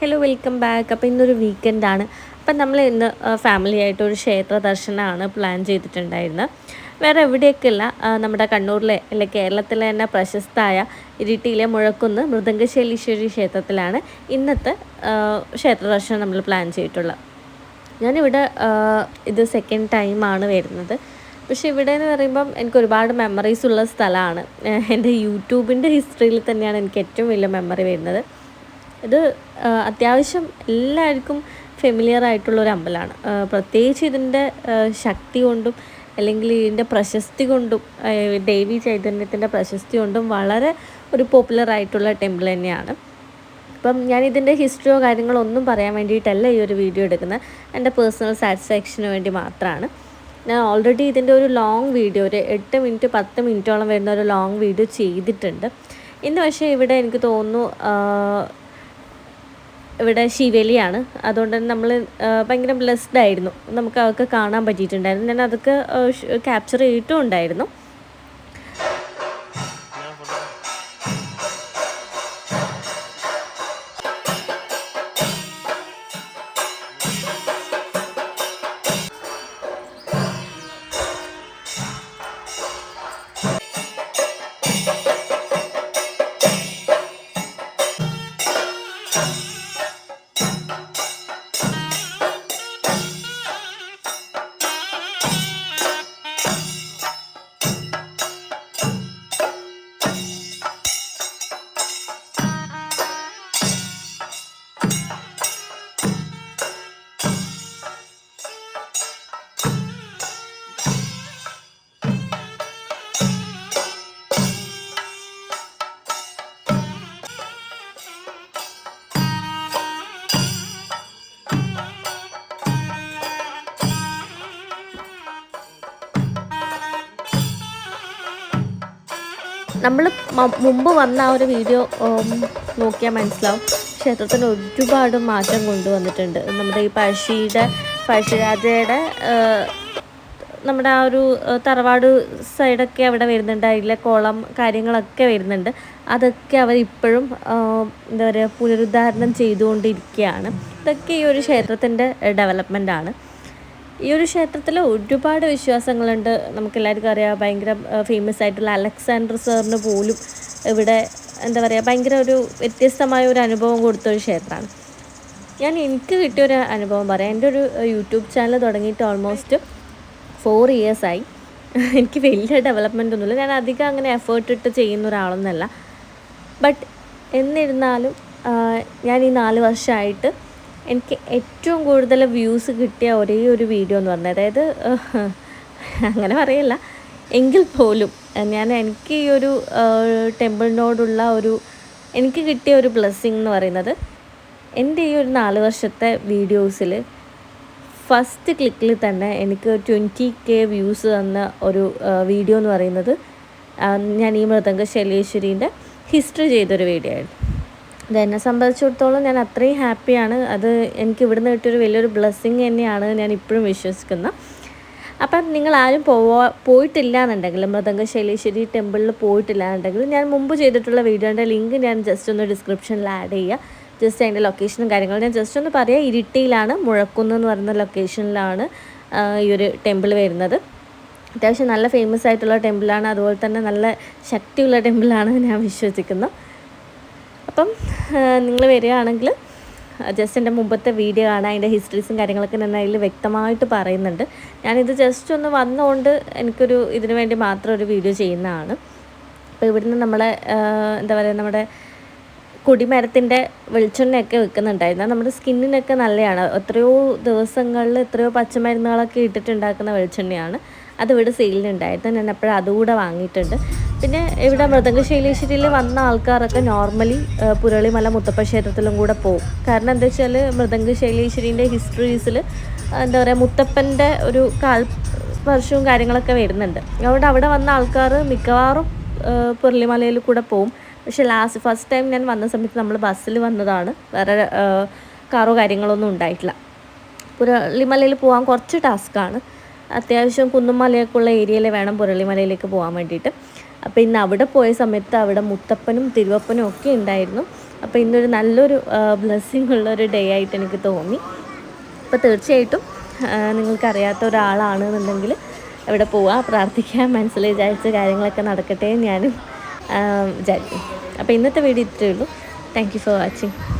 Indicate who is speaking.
Speaker 1: Hello welcome back അപ്പോൾ ഇന്നൊരു വീക്കെൻഡാണ് അപ്പം നമ്മൾ ഇന്ന് ഫാമിലി ആയിട്ട് ഒരു ക്ഷേത്ര ദർശനമാണ് പ്ലാൻ ചെയ്തിട്ടുണ്ടായിരുന്നത് വേറെ എവിടെയൊക്കെയല്ല നമ്മുടെ കണ്ണൂരിലെ അല്ലെ കേരളത്തിലെ തന്നെ പ്രശസ്തമായ ഇരിട്ടിയിലെ മുഴക്കുന്ന് മൃദംഗശൈലീശ്വരി ക്ഷേത്രത്തിലാണ് ഇന്നത്തെ ക്ഷേത്ര ദർശനം നമ്മൾ പ്ലാൻ ചെയ്തിട്ടുള്ളത്. ഞാനിവിടെ ഇത് സെക്കൻഡ് ടൈമാണ് വരുന്നത്. പക്ഷേ ഇവിടെ എന്ന് പറയുമ്പം എനിക്ക് ഒരുപാട് മെമ്മറീസ് ഉള്ള സ്ഥലമാണ്. എന്റെ യൂട്യൂബിന്റെ ഹിസ്റ്ററിയിൽ തന്നെയാണ് എനിക്ക് ഏറ്റവും വലിയ മെമ്മറി വരുന്നത്. ഇത് അത്യാവശ്യം എല്ലാവർക്കും ഫെമിലിയർ ആയിട്ടുള്ള ഒരു അമ്പലമാണ്. പ്രത്യേകിച്ച് ഇതിന്റെ ശക്തി കൊണ്ടും അല്ലെങ്കിൽ ഇതിന്റെ പ്രശസ്തി കൊണ്ടും ദേവി ചൈതന്യത്തിന്റെ പ്രശസ്തി കൊണ്ടും വളരെ ഒരു പോപ്പുലർ ആയിട്ടുള്ള ടെമ്പിൾ തന്നെയാണ്. അപ്പം ഞാൻ ഇതിന്റെ ഹിസ്റ്ററിയോ കാര്യങ്ങളോ ഒന്നും പറയാൻ വേണ്ടിയിട്ടല്ല ഈ ഒരു വീഡിയോ എടുക്കുന്നത്. എന്റെ പേഴ്സണൽ സാറ്റിസ്ഫാക്ഷന് വേണ്ടി മാത്രമാണ്. ഞാൻ ഓൾറെഡി ഇതിന്റെ ഒരു ലോങ് വീഡിയോ ഒരു എട്ട് മിനിറ്റ് പത്ത് മിനിറ്റോളം വരുന്ന ഒരു ലോങ് വീഡിയോ ചെയ്തിട്ടുണ്ട്. ഇന്ന് പക്ഷേ ഇവിടെ എനിക്ക് തോന്നുന്നു ഇവിടെ ശിവേലിയാണ്. അതുകൊണ്ട് തന്നെ നമ്മൾ ഭയങ്കര ബ്ലെസ്ഡ് ആയിരുന്നു. നമുക്ക് അതൊക്കെ കാണാൻ പറ്റിയിട്ടുണ്ടായിരുന്നു. ഞാൻ അതൊക്കെ ക്യാപ്ചർ ചെയ്തിട്ടും ഉണ്ടായിരുന്നു. നമ്മൾ മുമ്പ് വന്ന ആ ഒരു വീഡിയോ നോക്കിയാൽ മനസ്സിലാവും. ക്ഷേത്രത്തിന് ഒരുപാട് മാറ്റം കൊണ്ടുവന്നിട്ടുണ്ട്. നമ്മുടെ ഈ പഴശ്ശിയുടെ പഴശ്ശിരാജയുടെ നമ്മുടെ ആ ഒരു തറവാട് സൈഡൊക്കെ അവിടെ വരുന്നുണ്ട്. അതിലെ കുളം കാര്യങ്ങളൊക്കെ വരുന്നുണ്ട്. അതൊക്കെ അവർ ഇപ്പോഴും എന്താ പറയുക പുനരുദ്ധാരണം ചെയ്തുകൊണ്ടിരിക്കുകയാണ്. ഇതൊക്കെ ഈ ഒരു ക്ഷേത്രത്തിന്റെ ഡെവലപ്മെന്റ് ആണ് ഈ ഒരു ക്ഷേത്രത്തിൽ ഒരുപാട് വിശ്വാസങ്ങളുണ്ട്. നമുക്കെല്ലാവർക്കും അറിയാം ഭയങ്കര ഫേമസ് ആയിട്ടുള്ള അലക്സാണ്ടർ സാറിന് പോലും ഇവിടെ എന്താ പറയുക ഭയങ്കര ഒരു വ്യത്യസ്തമായ ഒരു അനുഭവം കൊടുത്ത ഒരു ക്ഷേത്രമാണ്. ഞാൻ എനിക്ക് കിട്ടിയൊരു അനുഭവം പറയാം. എന്റെ ഒരു യൂട്യൂബ് ചാനൽ തുടങ്ങിയിട്ട് ഓൾമോസ്റ്റ് ഫോർ ഇയേഴ്സായി എനിക്ക് വലിയ ഡെവലപ്മെന്റ് ഒന്നുമില്ല. ഞാൻ അധികം അങ്ങനെ എഫേർട്ട് ഇട്ട് ചെയ്യുന്ന ഒരാളൊന്നല്ല ബട്ട് എന്നിരുന്നാലും ഞാൻ ഈ നാല് വർഷമായിട്ട് എനിക്ക് ഏറ്റവും കൂടുതൽ വ്യൂസ് കിട്ടിയ ഒരേ ഒരു വീഡിയോ എന്ന് പറഞ്ഞത്. അതായത് അങ്ങനെ പറയല്ല. എങ്കിൽ പോലും ഞാൻ എനിക്ക് ഈ ഒരു ടെമ്പിളിനോടുള്ള ഒരു എനിക്ക് കിട്ടിയ ഒരു ബ്ലെസ്സിങ് എന്ന് പറയുന്നത് എന്റെ ഈ ഒരു നാല് വർഷത്തെ വീഡിയോസിൽ ഫസ്റ്റ് ക്ലിക്കിൽ തന്നെ എനിക്ക് ട്വന്റി കെ വ്യൂസ് തന്ന ഒരു വീഡിയോ എന്ന് പറയുന്നത് ഞാൻ ഈ മൃദംഗ ശൈലേശ്വരീന്റെ ഹിസ്റ്ററി ചെയ്തൊരു വീഡിയോ ആയിരുന്നു. അത് എന്നെ സംബന്ധിച്ചിടത്തോളം ഞാൻ അത്രയും ഹാപ്പിയാണ്. അത് എനിക്ക് ഇവിടുന്ന് കിട്ടിയൊരു വലിയൊരു ബ്ലെസ്സിങ് തന്നെയാണ് ഞാൻ ഇപ്പോഴും വിശ്വസിക്കുന്നത് അപ്പം നിങ്ങൾ ആരും പോവാ പോയിട്ടില്ല എന്നുണ്ടെങ്കിൽ മൃദംഗ ശൈലേശ്വരി ടെമ്പിളിൽ പോയിട്ടില്ല എന്നുണ്ടെങ്കിൽ ഞാൻ മുമ്പ് ചെയ്തിട്ടുള്ള വീഡിയോന്റെ ലിങ്ക് ഞാൻ ജസ്റ്റ് ഒന്ന് ഡിസ്ക്രിപ്ഷനിൽ ആഡ് ചെയ്യുക. ജസ്റ്റ് അതിന്റെ ലൊക്കേഷനും കാര്യങ്ങളും ഞാൻ ജസ്റ്റ് ഒന്ന് പറയാം. ഇരിട്ടിയിലാണ് മുഴക്കുന്ന് എന്ന് പറയുന്ന ലൊക്കേഷനിലാണ് ഈ ഒരു ടെമ്പിൾ വരുന്നത്. അത്യാവശ്യം നല്ല ഫേമസ് ആയിട്ടുള്ള ടെമ്പിളാണ്. അതുപോലെ തന്നെ നല്ല ശക്തിയുള്ള ടെമ്പിളാണ് ഞാൻ വിശ്വസിക്കുന്നു. അപ്പം നിങ്ങൾ വരികയാണെങ്കിൽ ജസ്റ്റ് എന്റെ മുമ്പത്തെ വീഡിയോ കാണാൻ അതിന്റെ ഹിസ്റ്ററീസും കാര്യങ്ങളൊക്കെ ഞാൻ അതിൽ വ്യക്തമായിട്ട് പറയുന്നുണ്ട്. ഞാനിത് ജസ്റ്റ് ഒന്ന് വന്നുകൊണ്ട് എനിക്കൊരു ഇതിനു വേണ്ടി മാത്രം ഒരു വീഡിയോ ചെയ്യുന്നതാണ്. അപ്പോൾ ഇവിടുന്ന് നമ്മളെ എന്താ പറയുക നമ്മുടെ കൊടിമരത്തിന്റെ വെളിച്ചെണ്ണയൊക്കെ വെക്കുന്നുണ്ടായിരുന്നു നമ്മുടെ സ്കിന്നിനൊക്കെ നല്ലതാണ്. എത്രയോ ദിവസങ്ങളിൽ എത്രയോ പച്ചമരുന്നുകളൊക്കെ ഇട്ടിട്ടുണ്ടാക്കുന്ന വെളിച്ചെണ്ണയാണ്. അത് ഇവിടെ സെയിലിനുണ്ടായിരുന്നു. ഞാൻ എപ്പോഴും അതുകൂടെ വാങ്ങിയിട്ടുണ്ട്. പിന്നെ ഇവിടെ മൃദംഗശൈലേശ്വരിയിൽ വന്ന ആൾക്കാരൊക്കെ നോർമലി പുരളിമല മുത്തപ്പ ക്ഷേത്രത്തിലും കൂടെ പോകും. കാരണം എന്താ വെച്ചാൽ മൃദംഗശൈലേശ്വരീന്റെ ഹിസ്റ്ററീസിൽ എന്താ പറയുക മുത്തപ്പന്റെ ഒരു കാൽ വർഷവും കാര്യങ്ങളൊക്കെ വരുന്നുണ്ട്. അതുകൊണ്ട് അവിടെ വന്ന ആൾക്കാർ മിക്കവാറും പുരളിമലയിൽ കൂടെ പോകും. പക്ഷെ ലാസ്റ്റ് ഫസ്റ്റ് ടൈം ഞാൻ വന്ന സമയത്ത് നമ്മൾ ബസ്സിൽ വന്നതാണ്. വേറെ കാറോ കാര്യങ്ങളൊന്നും ഉണ്ടായിട്ടില്ല. പുരളിമലയിൽ പോകാൻ കുറച്ച് ടാസ്ക്കാണ് അത്യാവശ്യം കുന്നും മലയൊക്കെ ഉള്ള ഏരിയയിൽ വേണം പുരളിമലയിലേക്ക് പോകാൻ വേണ്ടിയിട്ട്. അപ്പോൾ ഇന്ന് അവിടെ പോയ സമയത്ത് അവിടെ മുത്തപ്പനും തിരുവപ്പനും ഒക്കെ ഉണ്ടായിരുന്നു. അപ്പോൾ ഇന്നൊരു നല്ലൊരു ബ്ലെസ്സിങ് ഉള്ളൊരു ഡേ ആയിട്ട് എനിക്ക് തോന്നി. അപ്പോൾ തീർച്ചയായിട്ടും നിങ്ങൾക്കറിയാത്ത ഒരാളാണെന്നുണ്ടെങ്കിൽ ഇവിടെ പോവുക പ്രാർത്ഥിക്കാൻ മനസ്സിൽ വിചാരിച്ച കാര്യങ്ങളൊക്കെ നടക്കട്ടെ ഞാനും വിചാരിക്കും അപ്പോൾ ഇന്നത്തെ വീഡിയോ ഇത്രയേ ഉള്ളൂ. Thank you for watching